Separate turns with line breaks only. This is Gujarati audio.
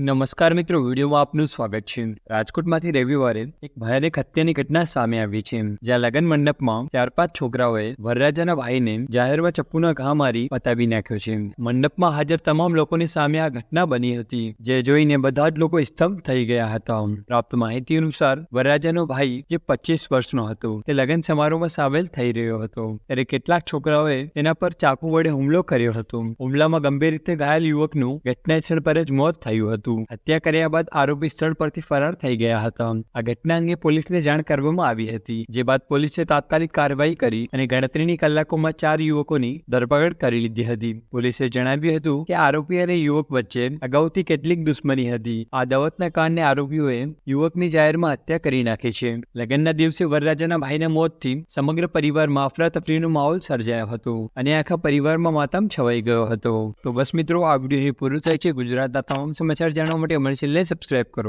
નમસ્કાર મિત્રો, વિડીયોમાં આપનું સ્વાગત છે. રાજકોટમાંથી રવિવારે એક ભયાનક હત્યાની ઘટના સામે આવી છે. જ્યાં લગ્ન મંડપમાં ચાર પાંચ છોકરાઓએ વરરાજાના ભાઈને જાહેરમાં ચપ્પુના ઘા મારી પતાવી નાખ્યો છે. મંડપમાં હાજર તમામ લોકોની સામે આ ઘટના બની હતી, જે જોઈને બધા જ લોકો સ્તંભ થઈ ગયા હતા. પ્રાપ્ત માહિતી અનુસાર, વરરાજાનો ભાઈ, જે પચીસ વર્ષનો હતો, તે લગ્ન સમારોહમાં સામેલ થઈ રહ્યો હતો. ત્યારે કેટલાક છોકરાઓએ તેના પર ચાકુ વડે હુમલો કર્યો હતો. હુમલામાં ગંભીર રીતે ઘાયલ યુવકનું ઘટના સ્થળ પર જ મોત થયું હતું. હત્યા કર્યા બાદ આરોપી સ્થળ પરથી ફરાર થઈ ગયા હતા. આ ઘટના અંગે પોલીસને જાણ કરવામાં આવી હતી, જે બાદ પોલીસે તાત્કાલિક કાર્યવાહી કરી અને ગણતરીની કલાકોમાં ચાર યુવકોની ધરપકડ કરી લીધી હતી. પોલીસે જણાવ્યું હતું કે આરોપી અને યુવક વચ્ચે અગાઉથી કેટલીક દુશ્મની હતી. આ દાવતના કારણે આરોપીઓએ યુવકની જાહેરમાં હત્યા કરી નાખી છે. લગ્નના દિવસે વરરાજાના ભાઈના મોતથી સમગ્ર પરિવારમાં અફરાતફરીનો માહોલ સર્જાયો હતો અને આખા પરિવારમાં માતમ છવાઈ ગયો હતો. તો બસ મિત્રો, આ વીડિયો પૂરું થાય છે. ગુજરાતના તમામ સમાચાર જાણવા માટે અમારી ચેનલને સબસ્ક્રાઇબ કરો.